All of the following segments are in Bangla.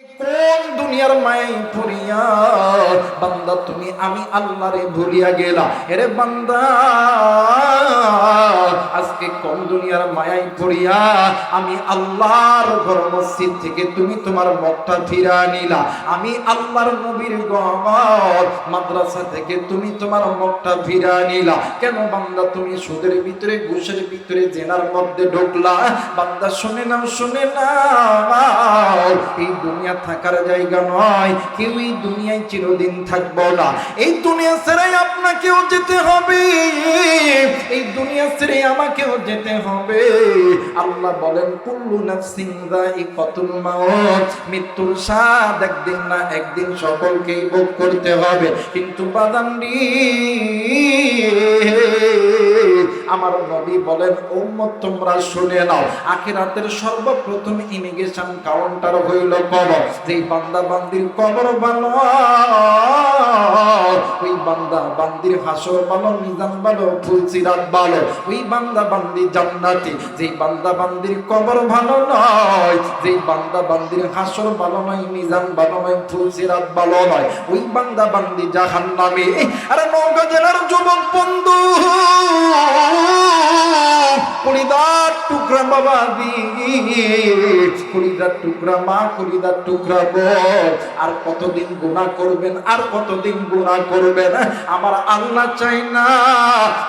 কোন দুনিয়ার মায়াই পড়িয়া, বান্দা, তুমি আমি আল্লাহরে ভুলিয়া গেলা। এরে বান্দা, আজকে কোন দুনিয়ার মায়াই পড়িয়া, আমি আল্লাহর ঘর মসজিদ থেকে তুমি তোমার মতটা ফিরা নিলা আমি আল্লাহর নবীর গমর মাদ্রাসা থেকে তুমি তোমার মতটা ফিরা নিলা কেন বান্দা, তুমি সুদের ভিতরে, ঘুষের ভিতরে, জেনার মধ্যে ঢুকলা? বান্দা, শুনে নাও শুনে নাও, এই দুনিয়া থাকার জায়গা নয় কেউ এই দুনিয়ায় চিরদিন থাকব না। এই দুনিয়া আপনাকেও যেতে হবে। এই দুনিয়া ছেড়ে আমাকেও যেতে হবে। আল্লাহ বলেন, কুল্লু নাফসিন যায়িকাতুল মাউত। মৃত্যুর স্বাদ একদিন না একদিন সকলকেই ভোগ করতে হবে। কিন্তু বাদান্ডি আমার নবী বলেন, উম্মত, তোমরা শুনে নাও। আখিরাতের সর্বপ্রথম ইমিগ্রেশন কাউন্টার হইল কবর। যেই বান্দা বান্দির কবর ভালো ওই বান্দা বান্দির হাসর ভালো, মিজান ভালো, ফুলসিরাত ভালো। ওই বান্দা বান্দি জান্নাতি। যেই বান্দা বান্দির কবর ভালো নয়, যেই বান্দা বান্দির হাসর ভালো নয়, মিজান ভালো নয়, ফুলসিরাত ভালো নয়। ওই বান্দা বান্দি জাহান্নামে। আরে নৌকা জেলার যুবক বন্ধু কুড়িদার টুকরা বাবা কুড়িদার টুকরা মা, কুড়িদার টুকরা বোন আর কতদিন গুণা করবেন, আর কতদিন গুণা করবেন? আমার আল্লাহ চাই না,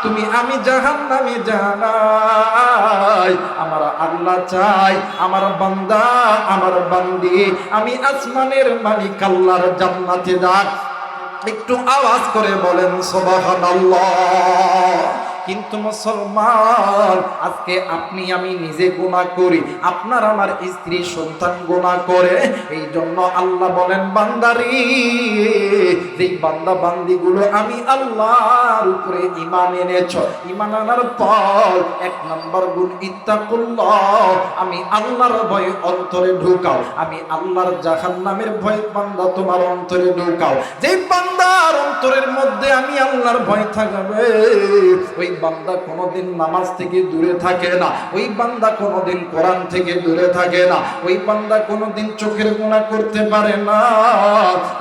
তুমি আমি জাহান নামে জানাই আমার আল্লাহ চাই আমার বান্দা, আমার বান্দি। আমি আসমানের মালিক, আল্লাহর জান্নাতে যাক। একটু আওয়াজ করে বলেন, সুবহানাল্লাহ। কিন্তু মুসলমান, আজকে আপনি, আমি নিজে গোনা করি, আপনার আমার স্ত্রী সন্তান গোনা করে এই জন্য আল্লাহ বলেন, বান্দারি। যেই বান্দা বান্দিগুলো, আমি আল্লাহর উপরে ইমান এনেছ। ইমান আনার পর এক নম্বর গুণ, ইত্তাকুল্লাহ, আমি আল্লাহর ভয় অন্তরে ঢুকাও। আমি আল্লাহর জাহান নামের ভয় বান্দা তোমার অন্তরে ঢুকাও। যেই বান্দার অন্তরের মধ্যে আমি আল্লাহর ভয় থাকবে, ওই বান্দা কোনোদিন নামাজ থেকে দূরে থাকে না। ওই বান্দা কোনোদিন কোরআন থেকে দূরে থাকে না। ওই বান্দা কোনোদিন চোখের গুণা করতে পারে না।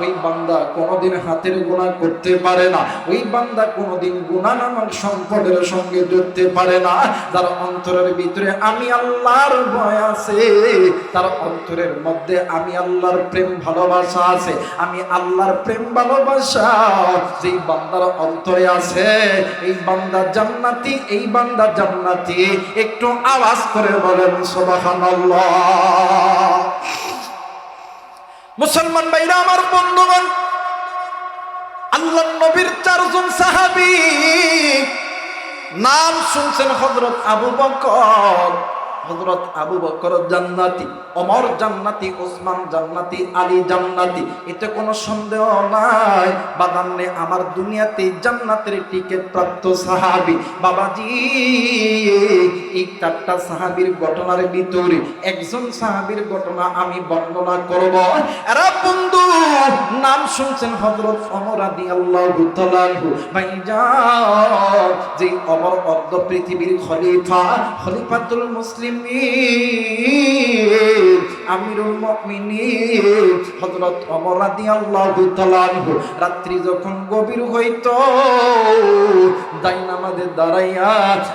ওই বান্দা কোনোদিন হাতের গুণা করতে পারে না। ওই বান্দা কোনোদিন গুণা নামক সম্পদের সঙ্গে জড়তে পারে না। যার অন্তরের ভিতরে আমি আল্লাহর ভয় আছে, তার অন্তরের মধ্যে আমি আল্লাহর প্রেম ভালোবাসা আছে। আমি আল্লাহর প্রেম ভালোবাসা, যেই বান্দার অন্তরে আছে, এই বান্দা জান্নাতি, এই বান্দা জান্নাতি। একটু আওয়াজ করে বলেন, সুবহানাল্লাহ। মুসলমান ভাইরা, আমার বন্ধুগণ আল্লাহ নবীর চারজন সাহাবি। নাম শুনছেন হজরত আবু বকর। হযরত আবু বকর জান্নাতি অমর জান্নাতি, ওসমান জান্নাতি, আলী জান্নাতি, এতে কোনো সন্দেহ নাই। বাদান্নে আমার দুনিয়াতে জান্নাতের টিকিট প্রাপ্ত সাহাবী। বাবাজি, এই চারটা সাহাবীর ঘটনার ভিতরে একজন সাহাবীর ঘটনা আমি বর্ণনা করব। এরা বন্ধু, নাম শুনছেন হযরত ওমর রাদিয়াল্লাহু তাআলা ভাইজান যে অমর অর্ধ পৃথিবীর খলিফা, খলিফাতুল মুসলিম রাত্রি যখন গভীর হইত নামাজে দাঁড়াইয়া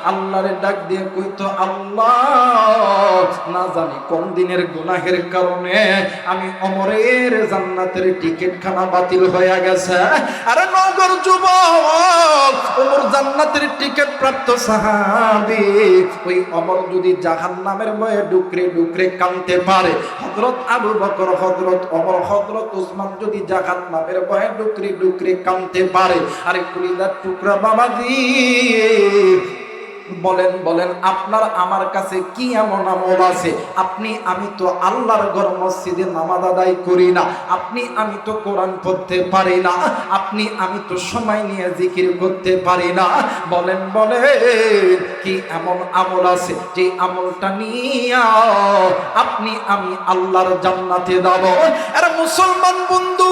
আল্লাহরে ডাক দিয়ে কইতো, আল্লাহ, না জানি কোন দিনের গুনাহের কারণে আমি অমরের জান্নাতের টিকিট খানা বাতিল হয়ে গেছে। আরে নগর যুবক টিকিট প্রাপ্ত সাহাবি, ওই অমর যদি জাহান নামের ভয়ে ডুকরে ডুকরে কানতে পারে হজরত আবু বকর হজরত অমর হজরত উসমান যদি জাহান নামের ভয়ে ডুকরে ডুকরে কানতে পারে, আরে কুড়িদার টুকরা বাবাজি বলেন বলেন, আপনার, আমার কাছে কি এমন আমল আছে? আপনি, আমি তো আল্লাহর ঘর মসজিদে নামাজ আদায় করি না। আপনি, আমি তো কোরআন পড়তে পারি না। আপনি, আমি তো সময় নিয়ে জিকির করতে পারি না। বলেন বলেন, কি এমন আমল আছে? যে আমলটা নিয়ে আপনি, আমি আল্লাহর জান্নাতে যাব। আর মুসলমান বন্ধু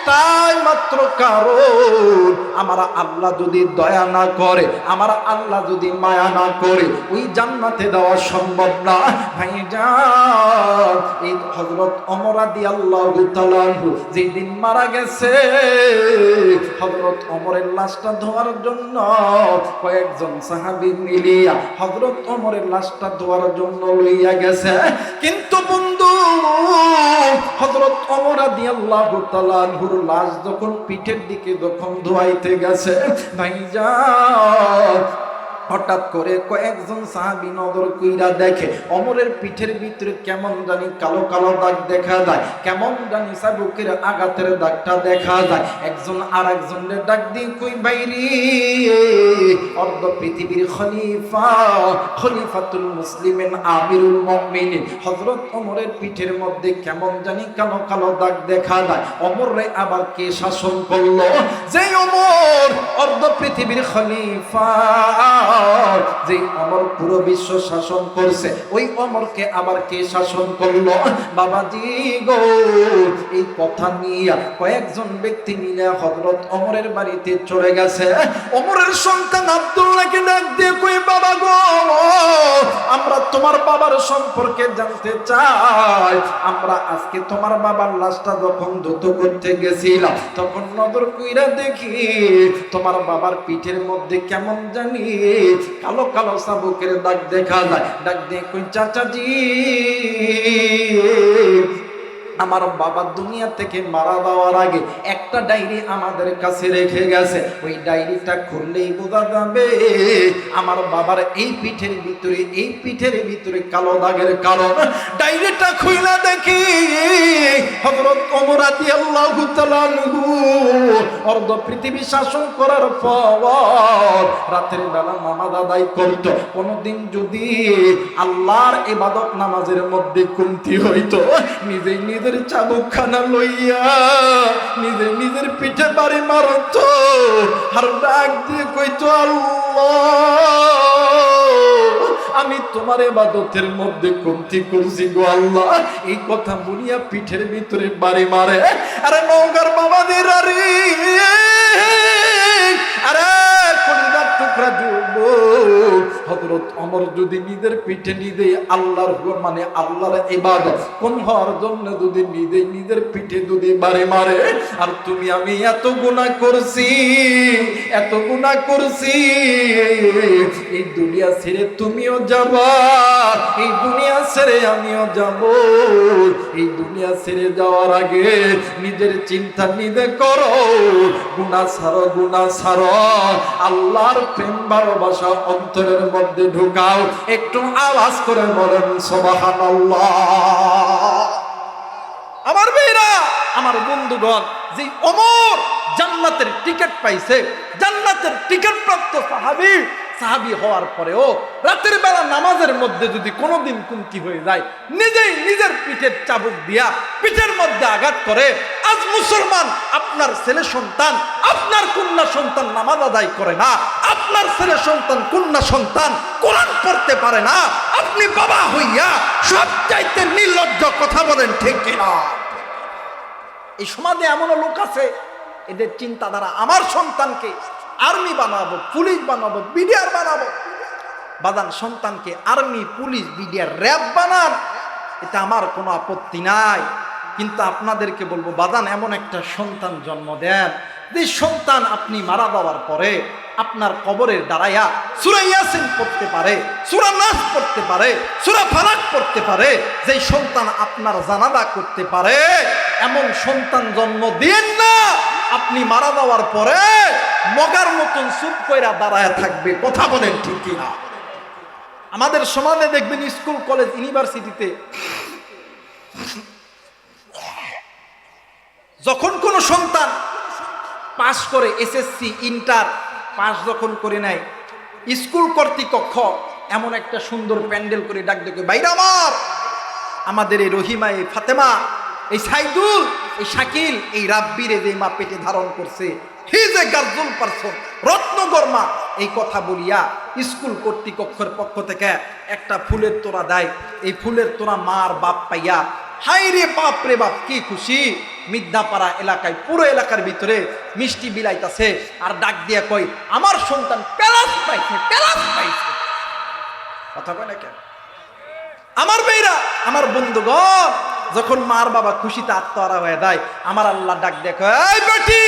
একটাই মাত্র কারণ, আমার আল্লাহ যদি দয়া না করে, আমার আল্লাহ যদি মায়া না করে, ওই জান্নাতে দেওয়া সম্ভব না। ভাই যান, এই হজরত অমরাদি আল্লাহ যেদিন মারা গেছে হজরত অমরের লাশটা ধোয়ার জন্য কয়েকজন সাহাবি মিলিয়া হজরত অমরের লাশটা ধোয়ার জন্য লইয়া গেছে। কিন্তু বন্ধু হজরত অমরাদি আল্লাহ তালাহুর লাশ যখন পিঠের দিকে যখন ধোয়াইতে গেছে ভাইজা হঠাৎ করে কয়েকজন সাহাবি নজর কইরা দেখে, অমরের পিঠের ভিতরে কেমন জানি কালো কালো দাগ দেখা যায়, কেমন জানি সাবুকের আঘাতের দাগটা দেখা যায়। একজন আর একজনের ডাক দিয়ে কই বাইরি অর্ধ পৃথিবীর খলিফা, খলিফাতুল মুসলিমিন, আমিরুল মুমিনিন। হযরত ওমরের পিঠের মধ্যে কেমন জানি কালো কালো দাগ দেখা যায়। অমরে আবার কে শাসন করল? যে অমর, অর্ধ পৃথিবীর খলিফা। যে অমর পুরো বিশ্ব শাসন করছে, ওই অমরকে আবার কে শাসন করল? বাবা জি গো, এই কথা নিয়ে কয়েকজন ব্যক্তি মিলে হজরত অমরের বাড়িতে চলে গেছে। অমরের সন্তান আব্দুল্লাহকে ডাক দিয়ে বাবার সম্পর্কে জানতে চাই। আমরা আজকে তোমার বাবার লাশটা যখন দ্রুত করতে গেছিলাম, তখন নজর কুইরা দেখি তোমার বাবার পিঠের মধ্যে কেমন জানি কালো কালো সাবুকের দাগ দেখা যায়। ডাক দিয়ে কই, চাচাজি আমার বাবা দুনিয়া থেকে মারা যাওয়ার আগে একটা ডায়েরি আমাদের কাছে রেখে গেছে। ওই ডায়েরিটা খুললেই বোঝা যাবে আমার বাবার এই পিঠের ভিতরে, এই পিঠের ভিতরে কালো দাগের কারণ। ডায়েরিটা খুইলা দেখি হযরত ওমর রাদিয়াল্লাহু তাআলা অর্ধ পৃথিবী শাসন করার পর রাতের বেলা নামাজ আদায় করত। কোনদিন যদি আল্লাহর ইবাদত নামাজের মধ্যে কমতি হইতো, নিজেই নিজের চাবুকখানা লইয়া নিজে নিজের পিঠে বাড়ি মারত, আর ডাক দিয়ে কইতো আমি তোমার এবাদতের মধ্যে কমতি করছি গো আল্লাহ। এই কথা বলিয়া পিঠের ভিতরে বাড়ি মারে। আরে নৌকার বাবাদের আরে আরে কলিজার টুকরা দিব হযরত অমর যদি নিজের পিঠে নিজে আল্লাহর মানে আল্লাহর ইবাদত, কোন হওয়ার জন্য যদি নিজে নিজের পিঠে যদি বারে মারে, আর তুমি আমি এত গুণা করছি, এত গুণা করছি, এই দুনিয়া ছেড়ে তুমিও যাবা, এই দুনিয়া ছেড়ে আমিও যাব। এই দুনিয়া ছেড়ে যাওয়ার আগে নিজের চিন্তা নিজে করো। গুনাহ ছাড়ো গুনাহ ছাড়ো। আল্লাহর প্রেম, ভালোবাসা অন্তরের মধ্যে ঢুকাও। একটু আওয়াজ করে বলেন, সুবহানাল্লাহ। আমার মেয়েরা, আমার বন্ধুগণ, যে অমর জান্নাতের টিকিট পাইছে, জান্নাতের টিকিট প্রাপ্ত সাহাবী সাহাবী হওয়ার পরেও রাতের বেলা নামাজের মধ্যে যদি কোনোদিন কুমতি হয়ে যায়, নিজেই নিজের পিঠের চাবুক দিয়া পিঠের মধ্যে আঘাত করে, আজ মুসলমান আপনার ছেলে সন্তান, আপনার কন্যা সন্তান নামাজ আদায় করে না, আপনার ছেলে সন্তান, কন্যা সন্তান কোরআন পড়তে পারে না, আপনি বাবা হইয়া সব চাইতে নির্লজ্জ কথা বলেন, ঠিক কিনা এই সমাজে এমনও লোক আছে, এদের চিন্তাধারা আমার সন্তানকে আর্মি বানাবো, পুলিশ বানাবো, বিডিআর বানাবো। বাদান সন্তানকে আর্মি, পুলিশ, বিডিআর র্যাব বানান। এটা আমার কোনো আপত্তি নাই। কিন্তু আপনাদেরকে বলব, বাদান, এমন একটা সন্তান জন্ম দেন। যে সন্তান আপনি মারা দেওয়ার পরে আপনার কবরের দাঁড়াইয়া সুরা ইয়াসিন পড়তে পারে, সুরা নাস পড়তে পারে, সুরা ফালাক পড়তে পারে যে সন্তান আপনার জানাদা করতে পারে, এমন সন্তান জন্ম দিন না। আপনি মারা যাওয়ার পরে মগার মতন চুপ কইরা দাঁড়ায় থাকবে, কথা বলেন ঠিক কিনা? আমাদের সমাজে দেখবেন স্কুল, কলেজ, ইউনিভার্সিটিতে যখন কোনো সন্তান পাশ করে এসএসসি, ইন্টার, পাস যখন করে নেয়, স্কুল কর্তৃপক্ষ এমন একটা সুন্দর প্যান্ডেল করে ডাক দেখে বাইরে আমার! আমাদের এই রহিমা, এই ফাতেমা, এই সাইদুল, এই শাকিল, এই রাব্বিরে যে মা পেটে ধারণ করছে পারসন রত্নগর্মা এই কথা বলিয়া স্কুল কর্তৃপক্ষের পক্ষ থেকে একটা ফুলের তোরা দেয়। এই ফুলের তোরা মার বাপ পাইয়া হাই রে বাপ রে বাপ, কি খুশি। মিদ্যাপাড়া এলাকায়, পুরো এলাকার ভিতরে মিষ্টি বিলাইতাছে। আর ডাক দিয়া কই আমার সন্তান প্যালাস পাইছে প্যালাস পাইছে। কথা কয় না কেন? আমার মেয়েরা, আমার বন্ধুগণ, যখন মার বাবা খুশিতে আত্মহারা হয়ে দেয় আমার আল্লাহ ডাক দেখো এই বেটি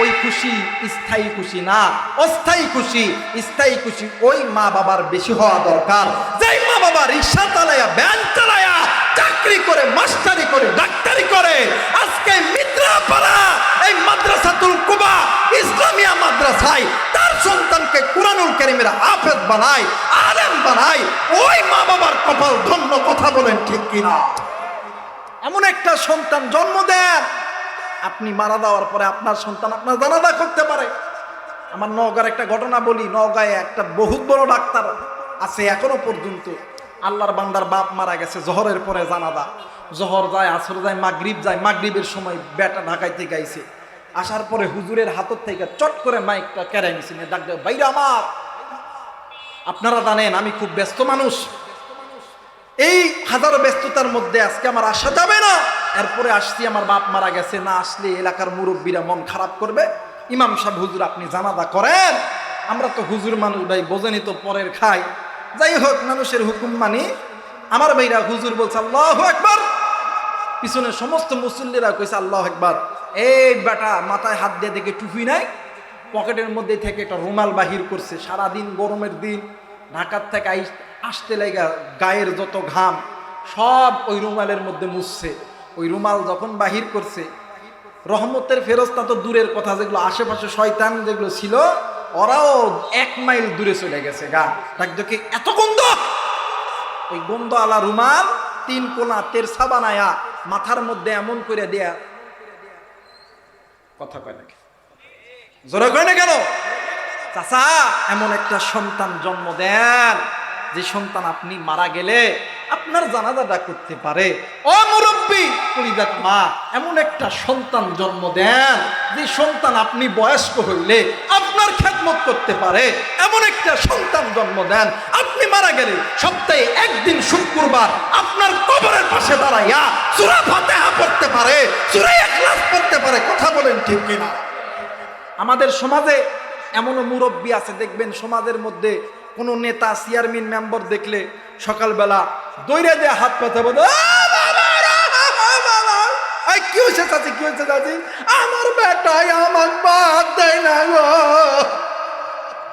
ওই খুশি, স্থায়ী খুশি না। অস্থায়ী খুশি, স্থায়ী খুশি ওই মা বাবার বেশি হওয়া দরকার। যেই মা বাবা রিক্সা চালায়া ব্যান চালায়া, চাকরি করে, মাস্টারি করে, ডাক্তারি করে, আজকে মিত্রাপাড়া, এই মাদ্রাসাতুল কুবা, ইসলামিয়া মাদ্রাসায় তার সন্তানকে কুরআনুল কারীমের হাফেজ বানায়, আলেম বানায়, ওই মা বাবার কপাল ধন্য কথা বলেন ঠিক কিনা? এমন একটা সন্তান জন্ম দেন আপনি মারা দেওয়ার পরে আপনার সন্তান আপনার জানাজা করতে পারে। আমার নওগাঁর একটা ঘটনা বলি, নওগাঁয় একটা বহুত বড় ডাক্তার আছে এখনও পর্যন্ত। আল্লাহর বান্দার বাপ মারা গেছে, জহরের পরে জানাদা জহর যায়, আসর যায়, মাগরিব যায়, মাগরিবের সময় বেটা ঢাকাইতে গাইছে। আসার পরে হুজুরের হাতর থেকে চট করে মাইকটা কেড়ে নিছে, নিয়ে ডাক দেয় বাইরে আমার, আপনারা জানেন আমি খুব ব্যস্ত মানুষ। এই হাজারো ব্যস্ততার মধ্যে আজকে আমার আসা যাবে না। এরপরে আসছি, আমার বাপ মারা গেছে, না আসলে এলাকার মুরব্বীরা মন খারাপ করবে। ইমাম সাহেব, হুজুর, আপনি জানাদা করেন। আমরা তো হুজুর মানুষ ভাই, বোঝেনি তো পরের খাই। যাই হোক, মানুষের হুকুম মানি। আমার ভাইরা হুজুর বলছে, আল্লাহ একবার পিছনে সমস্ত মুসল্লিরা কইছে, আল্লাহ একবার এই বেটা, মাথায় হাত দিয়ে দেখে টুপি নাই? পকেটের মধ্যে থেকে একটা রুমাল বাহির করছে। সারাদিন গরমের দিন, ঢাকার থেকে আসতে লাগা গায়ের যত ঘাম, সব ওই রুমালের মধ্যে মুছছে। ওই রুমাল যখন বাহির করছে, রহমতের ফেরস্তা তো দূরের কথা, যেগুলো আশেপাশে শয়তান যেগুলো ছিল, ওরাও এক মাইল দূরে চলে গেছে, গা। ডাক এত গন্ধ! ওই গন্ধ আলা রুমাল তিন কোনা তেরসা বানায়া মাথার মধ্যে এমন করে দেয়া। কথা কয় নাকি জোরে কয় না কেন? চাচা, এমন একটা সন্তান জন্ম দেন, যে সন্তান আপনি মারা গেলে আপনার জানাজাটা করতে পারে। ও মুরব্বী পরিজাত মা, এমন একটা সন্তান জন্ম দেন, যে সন্তান আপনি বয়স্ক হইলে আপনার খেদমত করতে পারে। এমন একটা সন্তান জন্ম দেন, আপনি মারা গেলে সপ্তাহে একদিন শুক্রবার আপনার কবরের পাশে দাঁড়াইয়া সুরা ফাতেহা পড়তে পারে, সুরা ইখলাস পড়তে পারে। কথা বলেন ঠিক কিনা? আমাদের সমাজে এমনও মুরব্বী আছে, দেখবেন সমাজের মধ্যে কোনো নেতা, চেয়ারম্যান, মেম্বার দেখলে সকালবেলা দৈরে দিয়ে হাত পাতে বলে কি হয়েছে চাচি, কি হয়েছে চাচি? আমার বেটাই আমার বাদ দেয় না গো।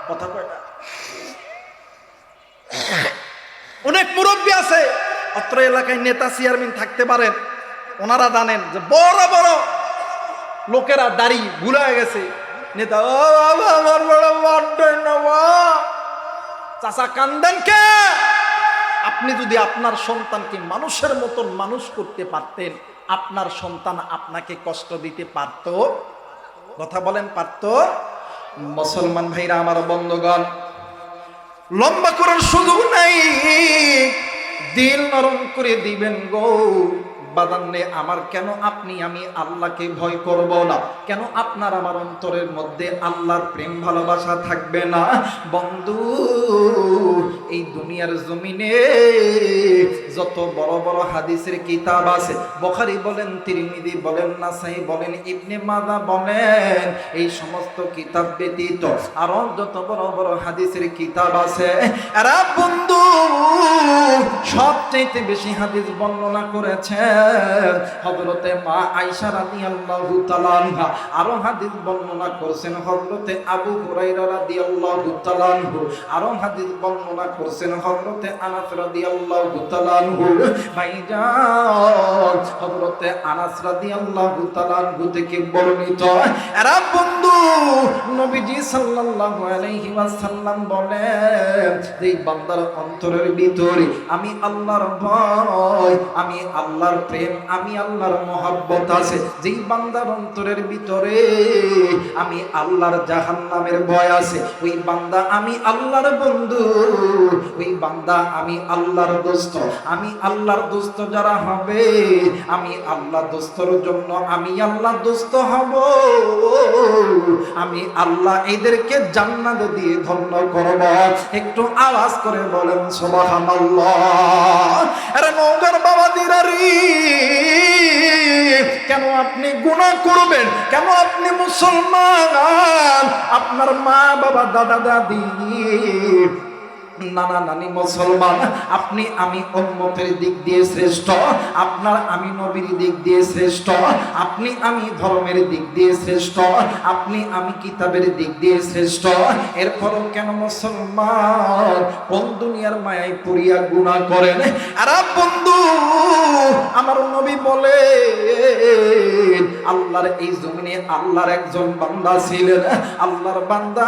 কথা কয়। অনেক মুরব্বী আছে, অত্র এলাকায় নেতা চেয়ারম্যান থাকতে পারেন ওনারা জানেন যে বড় বড় লোকেরা দাড়ি ভুলে গেছে। নেতা আমার বড় বার্থডে না চাচা কান্দেন কে? আপনি যদি আপনার সন্তানকে মানুষের মতন মানুষ করতে পারতেন, আপনার সন্তান আপনাকে কষ্ট দিতে পারত? কথা বলেন, পারত? মুসলমান ভাইরা, আমার বন্ধুগণ, লম্বা করার সুযোগ নাই। দিল নরম করে দিবেন গো। বাদান্নে আমার কেন আপনি আমি আল্লাহকে ভয় করব না? কেন আপনার আমার অন্তরের মধ্যে আল্লাহর প্রেম ভালোবাসা থাকবে না? বন্ধু, এই দুনিয়ার জমিনে যত বড় বড় হাদিসের কিতাব আছে, বখারি বলেন তিরমিদি বলেন, নাসাই বলেন, ইবনে মাদা বলেন, এই সমস্ত কিতাব ব্যতীত আরও যত বড় বড় হাদিসের কিতাব আছে বন্ধু, সবচাইতে বেশি হাদিস বর্ণনা করেছে হযরতে মা আয়েশা রাদিয়াল্লাহু তাআলা আনহা আরও হাদিস বর্ণনা করেছেন, হযরতে আবু হুরায়রা রাদিয়াল্লাহু তাআলা আনহু আরও হাদিস বর্ণনা করেছেন, হযরতে আনাস রাদিয়াল্লাহু তাআলা আনহু। ভাইজান হযরতে আনাস রাদিয়াল্লাহু তাআলা আনহু থেকে বর্ণিত, এরা বন্ধু নবীজি সাল্লাল্লাহু আলাইহি ওয়াসাল্লাম বলেন যে এই বান্দার অন্তরের ভিতরে আমি আল্লাহর ভয়, আমি আল্লাহর প্রেম আমি আল্লাহর মহাব্বত আছে। যেই বান্দার অন্তরের ভিতরে আমি আল্লাহর জাহান্নামের ভয় আছে, ওই বান্দা আমি আল্লাহর বন্ধু, ওই বান্দা আমি আল্লাহর দোস্ত। আমি আল্লাহর দোস্ত যারা হবে, আমি আল্লাহ দোস্তর জন্য আমি আল্লাহ দোস্ত হব। আমি আল্লাহ এদেরকে জান্নাত দিয়ে ধন্য করব। একটু আওয়াজ করে বলেন, সুবহানাল্লাহ। আরে নওগাঁর বাবা দিরারি কেন আপনি গুণা করবেন? কেন আপনি মুসলমান? আপনার মা বাবা দাদা দাদি নানা নানি মুসলমান, আপনি আমি উম্মতের দিক দিয়ে শ্রেষ্ঠ, আপনার আমি নবীর দিক দিয়ে শ্রেষ্ঠ, আপনি আমি ধর্মের দিক দিয়ে শ্রেষ্ঠ, আপনি আমি কিতাবের দিক দিয়ে শ্রেষ্ঠ। এরপরও কেন মুসলমান? কোন দুনিয়ার মায়ায় পড়িয়া গুণা করেন? আর বন্ধু, আমার নবী বলে আল্লাহর এই জমিনে আল্লাহর একজন বান্দা ছিলেন। আল্লাহর বান্দা,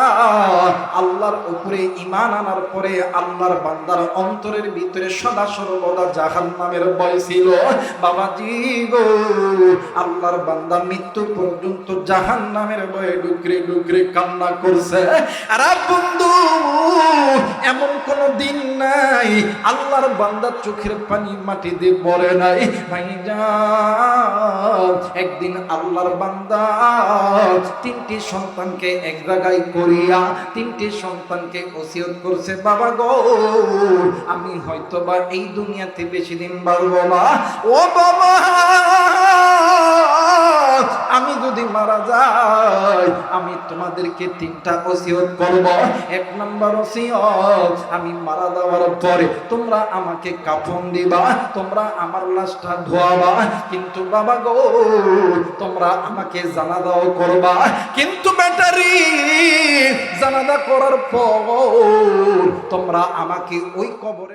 আল্লাহর উপরে ইমান আনার পরে আল্লাহর বান্দার অন্তরের ভিতরে সদা সর্বদা জাহান নামের ভয় ছিল। বাবাজি গো, আল্লাহর বান্দা মৃত্যু পর্যন্ত জাহান নামের ভয়ে ডুকরে ডুকরে কান্না করছে। আর বন্ধু, এমন কোন দিন নাই। আল্লাহর বান্দার চোখের পানি মাটি দিয়ে পড়ে নাই। ভাই একদিন আল্লাহর বান্দা তিনটি সন্তানকে এক জায়গায় করিয়া তিনটি সন্তানকে ওসিয়ত করছে। বাবা আমি হয়তো বা এই দুনিয়াতে বেশি দিন বাড়বো না। ও বাবা! আমি যদি মারা যাই, আমি তোমাদেরকে তিনটা ওসিয়ত করব। এক নম্বর ওসিয়ত, আমি মারা যাওয়ার পরে তোমরা আমাকে কাফন দিবা, তোমরা আমার লাশটা ধোয়াবা। কিন্তু বাবা গো, তোমরা আমাকে জানাদাও করবা। কিন্তু ব্যাটারি জানাদা করার পর তোমরা আমাকে ওই কবরে